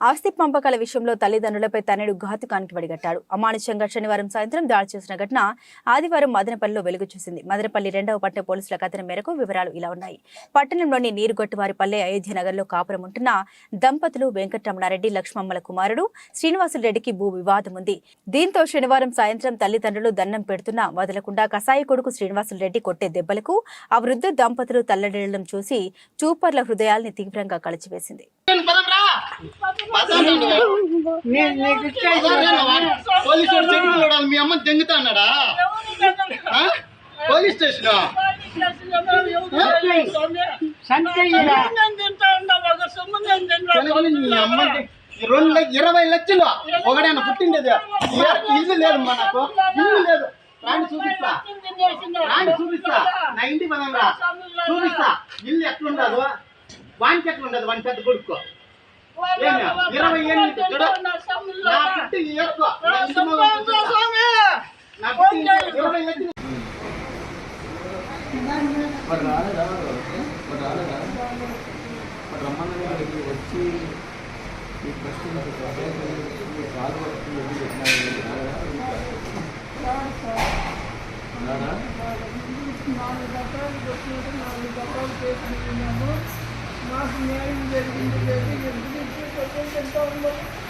ఆస్తి పంపకాల విషయంలో తల్లిదండ్రులపై తనయుడు ఘాతుకానికి వడిగట్టాడు. అమానుషంగా శనివారం సాయంత్రం దాడి చేసిన ఘటన ఆదివారం మదనపల్లిలో వెలుగు చూసింది. మదనపల్లి రెండవ పట్టణ పోలీసుల కథన మేరకు వివరాలు ఇలా ఉన్నాయి. పట్టణంలోని నీరుగొట్టువారిపల్లె అయోధ్య నగర్లో కాపురం ఉంటున్న దంపతులు వెంకటరమణారెడ్డి లక్ష్మమ్మల కుమారుడు శ్రీనివాసులరెడ్డికి భూ వివాదం ఉంది. దీంతో శనివారం సాయంత్రం తల్లిదండ్రులు దండం పెడుతున్నా వదలకుండా కసాయి కొడుకు శ్రీనివాసులరెడ్డి కొట్టే దెబ్బలకు ఆ వృద్ధ దంపతులు తల్లడిల్లడం చూసి చూపర్ల హృదయాల్ని తీవ్రంగా కలిచివేసింది. పోలీసు వాడు చెట్లు మీ అమ్మ దెంగుతా అన్నాడా పోలీస్ స్టేషన్ రెండు ఇరవై లక్షలు ఒకడైనా పుట్టిండేది ఇల్లు లేదు మనకు ఇల్లు లేదు రాండి చూపిస్తా రాండి చూపిస్తా నా ఇంటి పదంరా చూపిస్తా ఇల్లు ఎట్లుండదు వానికి ఎట్లుండదు వాని పెద్ద కొడుకు ఇరవై ఏళ్ళు చూడు నా పుట్టి ఎక్కువ నా ఇంటి మగ చూపిస్తా. నా పుట్టి ఇరవై లక్షలు మరి రాలేదా మరి రాలేదా మరి రమ్మన్న గారికి వచ్చి ఈ ప్రశ్న కాలు పట్టుకుని వెళ్ళి పెట్టినారు రాదా నాలుగు గంటలు కొట్టినట్టు నాలుగు గంటలు చేసినాము మాకు న్యాయం జరిగింది లేదు This is